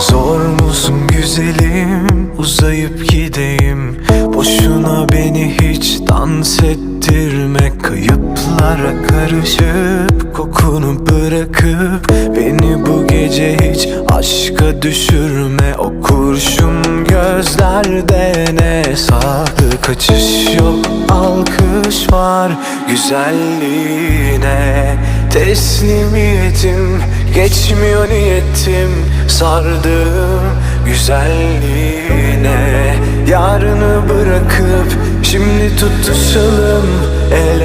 Zor musun güzelim? Uzayıp gideyim. Boşuna beni hiç dans ettirme. Kayıplara karışıp kokunu bırakıp Beni bu gece hiç aşka düşürme O kurşun gözlerde ne? Sağlı kaçış yok Alkış var güzelliğine. Teslimiyetim geçmiyor niyetim. Sardım güzelliğine. Yarını bırakıp şimdi tutuşalım el ele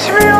12월